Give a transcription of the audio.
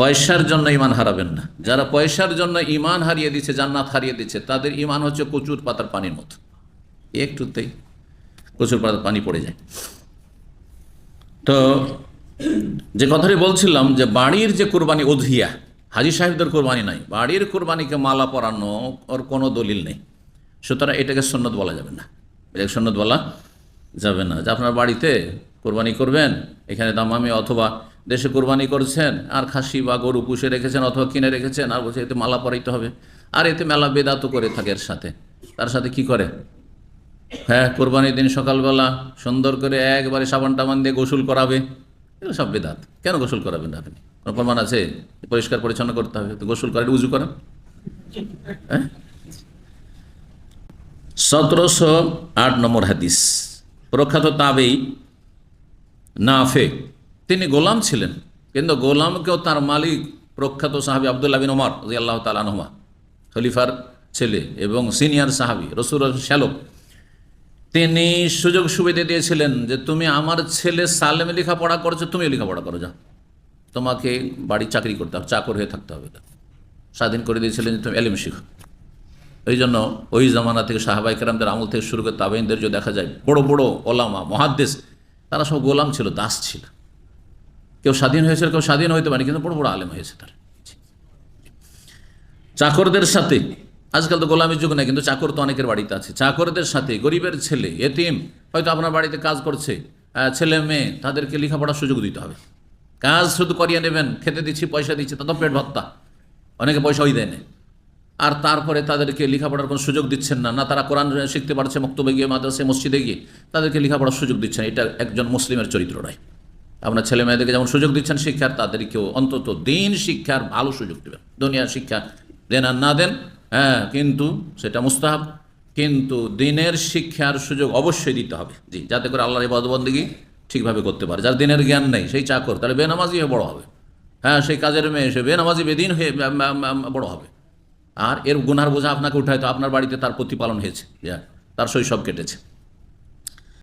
পয়সার জন্য ইমান হারাবেন না। যারা পয়সার জন্য ইমান হারিয়ে দিচ্ছে জান্নাত হারিয়ে দিচ্ছে তাদের ইমান হচ্ছে কচুর পাতার পানির মতো। একটুতেই কচুর পাতার পানি পড়ে যায়। তো যে কথাটি বলছিলাম যে বাড়ির যে কোরবানি অধিয়া হাজি সাহেবদের কোরবানি নাই, বাড়ির কোরবানিকে মালা পরানো ওর কোনো দলিল নেই। সুতরাং এটাকে সন্ন্যত বলা যাবে না। এটাকে সন্ন্যত বলা যাবে না। যে আপনার বাড়িতে কোরবানি করবেন, এখানে দামামি অথবা দেশে কোরবানি করছেন, আর খাসি বা গরু পুষে রেখেছেন অথবা কিনে রেখেছেন, আর বলছে এতে মালা পরাইতে হবে। আর এতে মেলা বেদাত করে থাকে এর সাথে। তার সাথে কি করে? হ্যাঁ কোরবানির দিন সকালবেলা সুন্দর করে একবারে সাবান টাবান দিয়ে গোসল করাবে। এগুলো সব বেদাত। কেন গোসল করাবেন আপনি? কোনো প্রমাণ আছে? পরিষ্কার পরিচ্ছন্ন করতে হবে। তো গোসল করে উজু করেন। হ্যাঁ? সতেরোশো আট নম্বর হাদিস। প্রখ্যাত তাবেই নাফে তিনি গোলাম ছিলেন। কিন্তু গোলামকেও তার মালিক প্রখ্যাত সাহাবি আবদুল্লাহ বিন ওমর জি আল্লাহ তালানহমা খলিফার ছেলে এবং সিনিয়র সাহাবি রসুর শ্যালক। তিনি সুযোগ সুবিধা দিয়েছিলেন যে তুমি আমার ছেলে সালেমে লেখাপড়া করছ তুমি লেখাপড়া করো যা তোমাকে বাড়ি চাকরি করতে হবে, চাকর হয়ে থাকতে হবে। স্বাধীন করে দিয়েছিলেন যে তুমি এলিম শিখো। এই জন্য ওই জামানা থেকে সাহাবাই কেরামদের আমল থেকে শুরু করে তাবেইনদের দেখা যায়, বড় বড় ওলামা, মহাদ্দেশ, তারা সব গোলাম ছিল, দাস ছিল। কেউ স্বাধীন হয়েছে, কেউ স্বাধীন হইতে পারে কিন্তু বড় বড় আলেম হয়েছে তার। চাকরদের সাথে, আজকাল তো গোলামের যুগ নেই, কিন্তু চাকর তো অনেকের বাড়িতে আছে। চাকরদের সাথে গরিবের ছেলে, এতিম, হয়তো আপনার বাড়িতে কাজ করছে ছেলে মেয়ে, তাদেরকে লেখাপড়ার সুযোগ দিতে হবে। কাজ শুধু করিয়ে নেবেন, খেতে দিচ্ছি, পয়সা দিচ্ছি, তা তো পেট ভত্তা। অনেকে পয়সাই দেয় না। আর তারপরে তাদেরকে লেখাপড়ার কোনো সুযোগ দিচ্ছেন না না তারা কোরআন শিখতে পারছে, মক্তবে গিয়ে মাদ্রাসে মসজিদে গিয়ে তাদেরকে লেখাপড়ার সুযোগ দিচ্ছেন, এটা একজন মুসলিমের চরিত্র নয়। আপনার ছেলে মেয়েদেরকে যেমন সুযোগ দিচ্ছেন শিক্ষার তাদেরকেও অন্তত দিন শিক্ষার ভালো সুযোগ দেবেন দুনিয়ার শিক্ষা দেন আর না দেন হ্যাঁ কিন্তু সেটা মুস্তাহাব, কিন্তু দিনের শিক্ষার সুযোগ অবশ্যই দিতে হবে। জি, যাতে করে আল্লাহর ইবাদবন্দিগি ঠিকভাবে করতে পারে। যার দিনের জ্ঞান নেই, সেই চাকর, তাহলে বেনামাজি হয়ে বড় হবে। হ্যাঁ সেই কাজের মেয়ে, সে বেনামাজি, বেদিন হয়ে বড় হবে। আর এর গুনার বোঝা আপনাকে উঠায় তো আপনার বাড়িতে তার প্রতিপালন হয়েছে। তার শৈশব কেটেছে।